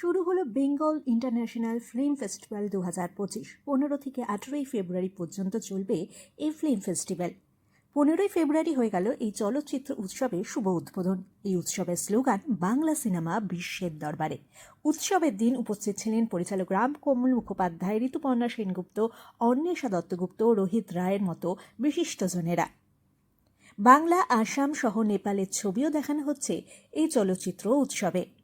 হলো Bengal international film festival দু হাজার পঁচিশ। পনেরো থেকে আঠেরোই ফেব্রুয়ারি পর্যন্ত চলবে এই ফিল্ম ফেস্টিভ্যাল। পনেরোই ফেব্রুয়ারি হয়ে গেল এই চলচ্চিত্র উৎসবের শুভ উদ্বোধন। এই উৎসবের স্লোগান, বাংলা সিনেমা বিশ্বের দরবারে। উৎসবের দিন উপস্থিত ছিলেন পরিচালক রাম কমল মুখোপাধ্যায়, ঋতুপর্ণা সেনগুপ্ত, অন্বেষা দত্তগুপ্ত, রোহিত রায়ের মতো বিশিষ্টজনেরা বাংলা, আসাম সহ নেপালের ছবিও দেখানো হচ্ছে এই চলচ্চিত্র উৎসবে।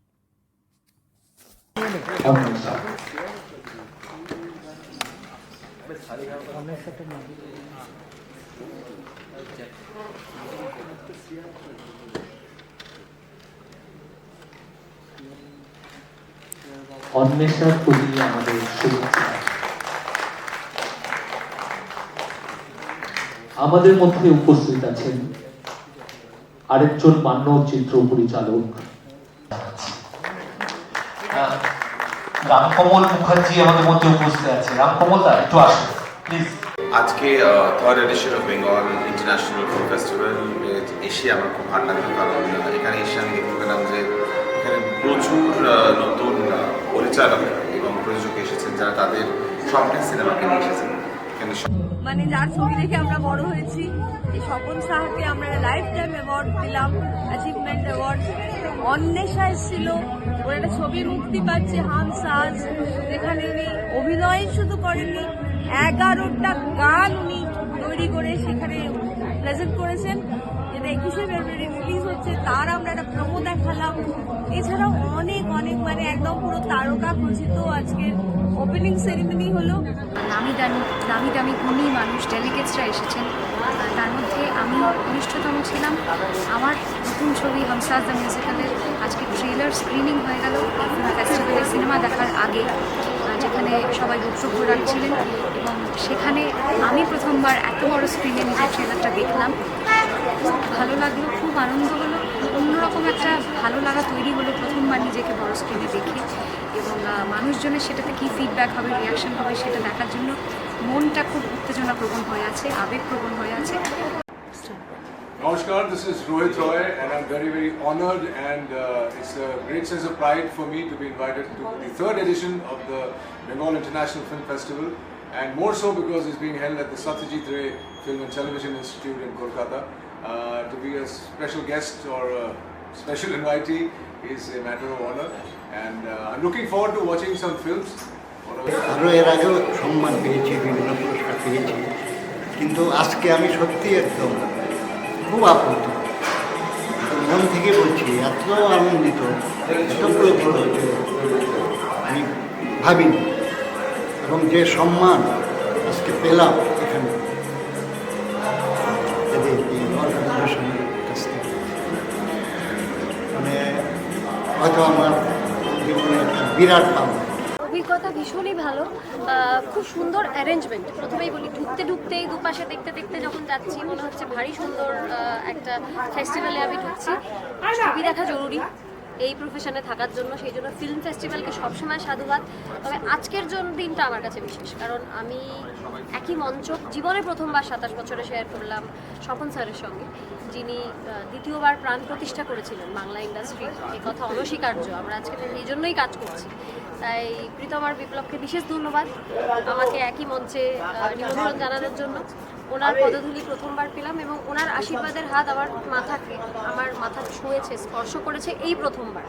অন্বেষা প্রতি আমাদের শুভেচ্ছা আমাদের মধ্যে উপস্থিত আছেন আরেকজন মান্য চিত্র পরিচালক রামকমল মুখার্জি আমাদের মধ্যে উপস্থিত আছে। রামকমল দা, একটু আসুন প্লিজ আজকে third edition of Bengal international film festival এসে আমার খুব ভালো লাগল কারণ এখানে এসে আমি দেখতে পেলাম যে এখানে প্রচুর নতুন পরিচালক এবং প্রযোজক এসেছেন যারা তাদের স্বপ্নের সিনেমাকে নিয়ে এসেছেন। মানে যার ছবি দেখে আমরা বড় হয়েছি, এই স্বপন সাহাকে আমরা লাইফ টাইম অ্যাওয়ার্ড দিলাম অ্যাচিভমেন্ট অ্যাওয়ার্ড অন্বেষা এসেছিল, ওর একটা ছবি মুক্তি পাচ্ছে হাম সাজ, যেখানে উনি অভিনয় শুধু করেননি, এগারোটা গান উনি তৈরি করে সেখানে প্রেজেন্ট করেছেন। যেটা একুশে ফেব্রুয়ারি রিলিজ হচ্ছে, তার আমরা একটা প্রমো দেখালাম। এছাড়াও অনেক অনেক মানে একদম পুরো তারকা খচিত আজকের ওপেনিং সেরিমনি হলো। নামি দামি নামি দামি গুণী মানুষ ডেলিগেটসরা এসেছেন। তার মধ্যে আমি ঘনিষ্ঠতম ছিলাম। আমার নতুন ছবি হামসাজ দ্য মিউজিক্যালের আজকে ট্রেলার স্ক্রিনিং হয়ে গেল। ফেস্টিভ্যালে সিনেমা দেখার আগে, যেখানে সবাই বক্তব্য রাখছিলেন এবং সেখানে আমি প্রথমবার এত বড় স্ক্রিনে নিজের ট্রেলারটা দেখলাম। খুব ভালো লাগল, খুব আনন্দ হলো। অন্যরকম একটা ভালো লাগা তৈরি হলো প্রথমবার নিজেকে বড় স্ক্রিনে দেখে। মানুষজনের সেটাতে কী ফিডব্যাক হবে রিয়াকশন হবে সেটা দেখার জন্য মনটা খুব উত্তেজনা প্রবণ হয়ে আছে আবেগপ্রবণ হয়ে আছে Namaskar, this is Rohit Roy, and I'm very, very honored, and uh, it's a great sense of pride for me to be invited to the third edition of the Bengal International Film Festival, and more so because it's being held at the Satyajit Ray Film and Television Institute in Kolkata. Uh, to be a special guest or a special invitee is a matter of honor, and I'm looking forward to watching some films. What are- আরও এর আগেও সম্মান পেয়েছি, বিভিন্ন পুরস্কার পেয়েছি। কিন্তু আজকে আমি সত্যি একদম খুব আপ্লুত মন থেকে বলছি, এত আনন্দিত, এত পুলকিত আমি ভাবিনি। এবং যে সম্মান আজকে পেলাম এখানে কাছ থেকে। মানে হয়তো আমার বিরাট পাওয়া অভিজ্ঞতা ভীষণই ভালো। খুব সুন্দর অ্যারেঞ্জমেন্ট প্রথমেই বলি, ঢুকতে ঢুকতেই দুপাশে দেখতে দেখতে যখন যাচ্ছি, মনে হচ্ছে ভারী সুন্দর একটা ফেস্টিভ্যালে আমি ঢুকছি। ছবি দেখা জরুরি। এই প্রফেশনে থাকার জন্য, সেই জন্য ফিল্ম ফেস্টিভ্যালকে সবসময় সাধুবাদ। তবে আজকের জন্য দিনটা আমার কাছে বিশেষ, কারণ আমি একই মঞ্চ জীবনে প্রথমবার সাতাশ বছরে শেয়ার করলাম স্বপন স্যারের সঙ্গে, যিনি দ্বিতীয়বার প্রাণ প্রতিষ্ঠা করেছিলেন বাংলা ইন্ডাস্ট্রি এই কথা অনস্বীকার্য, আমরা আজকে এই জন্যই কাজ করছি। তাই প্রীতম আর বিপ্লবকে বিশেষ ধন্যবাদ আমাকে একই মঞ্চে নিমন্ত্রণ জানানোর জন্য। ওনার পদধূলি প্রথমবার পেলাম এবং ওনার আশীর্বাদের হাত আমার মাথাকে, আমার মাথা ছুঁয়েছে, স্পর্শ করেছে এই প্রথমবার।